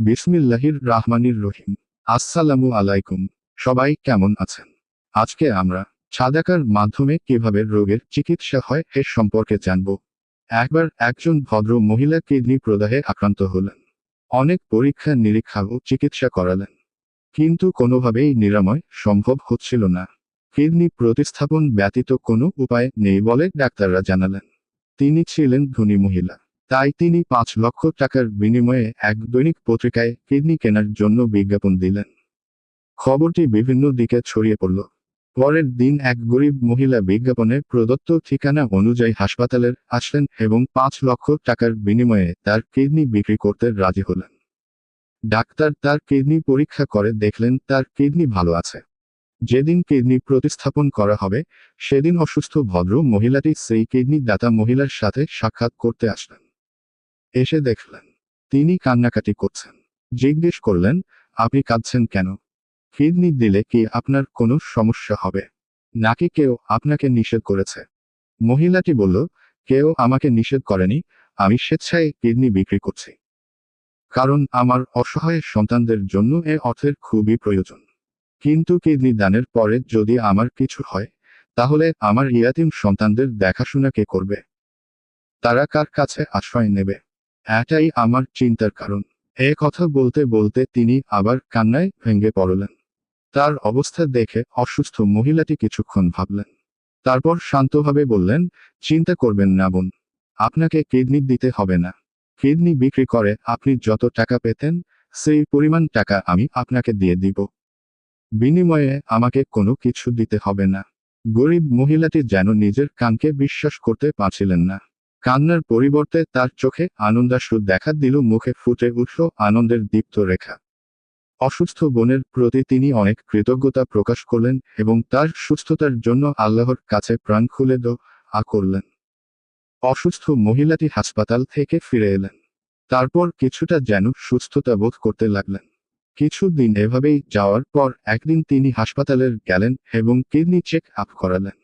বিসমিল্লাহির রাহমানির রহিম আসসালামু আলাইকুম। সবাই কেমন আছেন? আজকে আমরা ছাদাকার মাধ্যমে কীভাবে রোগের চিকিৎসা হয় এ সম্পর্কে জানব। একবার একজন ভদ্র মহিলা কিডনি প্রদাহে আক্রান্ত হলেন। অনেক পরীক্ষা, নিরীক্ষা ও চিকিৎসা করালেন। কিন্তু কোনোভাবেই নিরাময় সম্ভব হচ্ছিল না। কিডনি প্রতিস্থাপন ব্যতীত কোনো উপায় নেই বলে ডাক্তাররা জানালেন। তিনি ছিলেন ধনী মহিলা। তাই তিনি পাঁচ লক্ষ টাকার বিনিময়ে এক দৈনিক পত্রিকায় কিডনি কেনার জন্য বিজ্ঞাপন দিলেন। খবরটি বিভিন্ন দিকে ছড়িয়ে পড়ল। পরের দিন এক গরিব মহিলা বিজ্ঞাপনে প্রদত্ত ঠিকানা অনুযায়ী হাসপাতালের আসলেন এবং পাঁচ লক্ষ টাকার বিনিময়ে তার কিডনি বিক্রি করতে রাজি হলেন। ডাক্তার তার কিডনি পরীক্ষা করে দেখলেন তার কিডনি ভালো আছে। যেদিন কিডনি প্রতিস্থাপন করা হবে, সেদিন অসুস্থ ভদ্র মহিলাটি সেই কিডনি দাতা মহিলার সাথে সাক্ষাৎ করতে আসলেন। এসে দেখলেন, তিনি কান্নাকাটি করছেন। জিজ্ঞেস করলেন, আপনি কাঁদছেন কেন? কিডনি দিলে কি আপনার কোনো সমস্যা হবে? নাকি কেউ আপনাকে নিষেধ করেছে? মহিলাটি বলল, কেউ আমাকে নিষেধ করেনি, আমি স্বেচ্ছায় কিডনি বিক্রি করছি। কারণ আমার অসহায় সন্তানদের জন্য এ অর্থের খুবই প্রয়োজন। কিন্তু কিডনি দানের পরে যদি আমার কিছু হয়, তাহলে আমার ইয়াতিম সন্তানদের দেখাশোনা কে করবে? তারা কার কাছে আশ্রয় নেবে? এটাই আমার চিন্তার কারণ। এ কথা বলতে বলতে তিনি আবার কান্নায় ভেঙে পড়লেন। তার অবস্থা দেখে অসুস্থ মহিলাটি কিছুক্ষণ ভাবলেন। তারপর শান্তভাবে বললেন, চিন্তা করবেন না বোন, আপনাকে কিডনি দিতে হবে না। কিডনি বিক্রি করে আপনি যত টাকা পেতেন, সেই পরিমাণ টাকা আমি আপনাকে দিয়ে দিব। বিনিময়ে আমাকে কোনো কিছু দিতে হবে না। গরিব মহিলাটি যেন নিজের কানকে বিশ্বাস করতে পারছিলেন না। কান্নার পরিবর্তে তার চোখে আনন্দাশ্রু দেখা দিল, মুখে ফুটে উঠল আনন্দের দীপ্ত রেখা। অসুস্থ বোনের প্রতি তিনি অনেক কৃতজ্ঞতা প্রকাশ করলেন এবং তার সুস্থতার জন্য আল্লাহর কাছে প্রাণ খুলে দো আ করলেন। অসুস্থ মহিলাটি হাসপাতাল থেকে ফিরে এলেন। তারপর কিছুটা যেন সুস্থতা বোধ করতে লাগলেন। কিছুদিন এভাবেই যাওয়ার পর একদিন তিনি হাসপাতালের গেলেন এবং কিডনি চেক আপ করালেন।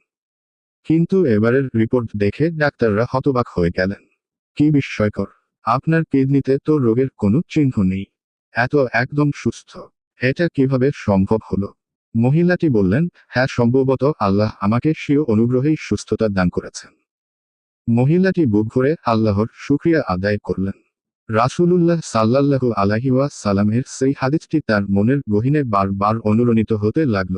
কিন্তু এবারের রিপোর্ট দেখে ডাক্তাররা হতবাক হয়ে গেলেন। কি বিস্ময়কর, আপনার কিডনিতে তো রোগের কোনো চিহ্ন নেই। এত একদম সুস্থ, এটা কীভাবে সম্ভব হলো? মহিলাটি বললেন হ্যাঁ সম্ভবত আল্লাহ আমাকে স্বীয় অনুগ্রহেই সুস্থতা দান করেছেন। মহিলাটি বুক ভরে আল্লাহর শুক্রিয়া আদায় করলেন। রাসূলুল্লাহ সাল্লাল্লাহু আলাইহি সালামের সেই হাদিসটি তার মনের গহিনে বারবার অনুরণিত হতে লাগল।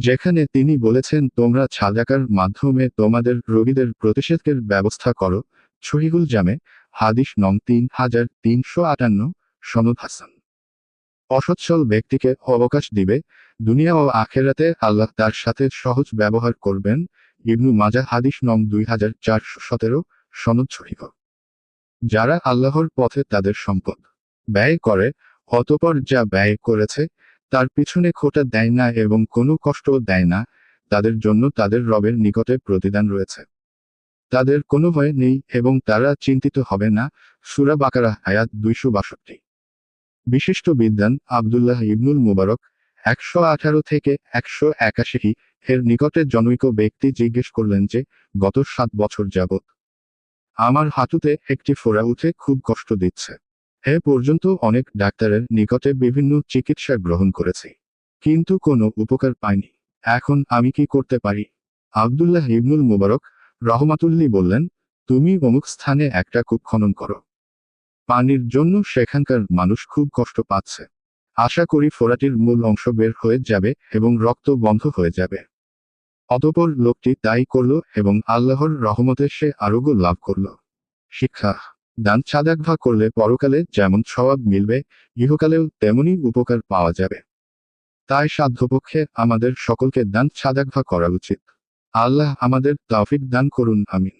যেখানে তিনি বলেছেন, তোমরা ছাদাকার মাধ্যমে তোমাদের রোগীদের প্রতিষেধকের ব্যবস্থা করো। শহীদুল জামে, হাদিস নং তিন হাজার তিনশো আটান্ন, সনদ হাসান। অসচ্ছল ব্যক্তিকে অবকাশ দিবে। দুনিয়া ও আখেরাতে আল্লাহ তার সাথে সহজ ব্যবহার করবেন। ইবনু মাজা, হাদিস নং দুই হাজার চারশো সতেরো, সনদ শহীদ যারা আল্লাহর পথে তাদের সম্পদ ব্যয় করে, অতপর যা ব্যয় করেছে তার পিছনে খোটা দেয় না এবং কোনো কষ্টও দেয় না, তাদের জন্য তাদের রবের নিকটে প্রতিদান রয়েছে। তাদের কোনো ভয় নেই এবং তারা চিন্তিত হবে না, সুরা বাকারা হায়াত দুইশো বাষট্টি। বিশিষ্ট বিদ্যান আবদুল্লাহ ইবনুল মুবারক, একশো আঠারো থেকে একশো একাশি এর নিকটে জনৈক ব্যক্তি জিজ্ঞেস করলেন যে, গত সাত বছর যাবত আমার হাঁটুতে একটি ফোড়া উঠে খুব কষ্ট দিচ্ছে। এ পর্যন্ত অনেক ডাক্তারের নিকটে বিভিন্ন চিকিৎসা গ্রহণ করেছি। কিন্তু কোনো উপকার পাইনি। এখন আমি কি করতে পারি? আবদুল্লাহ ইবনুল মুবারক রহমাতুল্লি বললেন, তুমি অমুক স্থানে একটা কূপ খনন করো। পানির জন্য সেখানকার মানুষ খুব কষ্ট পাচ্ছে। আশা করি ফোরাটির মূল অংশ বের হয়ে যাবে এবং রক্ত বন্ধ হয়ে যাবে। অতপর লোকটি তাই করল এবং আল্লাহর রহমতে সে আরোগ্য লাভ করল। শিক্ষা দান সাদাকভা করলে পরকালে যেমন স্বভাব মিলবে, ইহকালেও তেমনি উপকার পাওয়া যাবে। তাই সাধ্যপক্ষে আমাদের সকলকে দান সাদাকভা করা উচিত। আল্লাহ আমাদের তাফিক দান করুন, আমিন।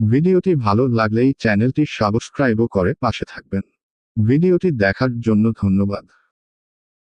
ভিডিওটি ভালো লাগলেই চ্যানেলটি সাবস্ক্রাইবও করে পাশে থাকবেন। ভিডিওটি দেখার জন্য ধন্যবাদ।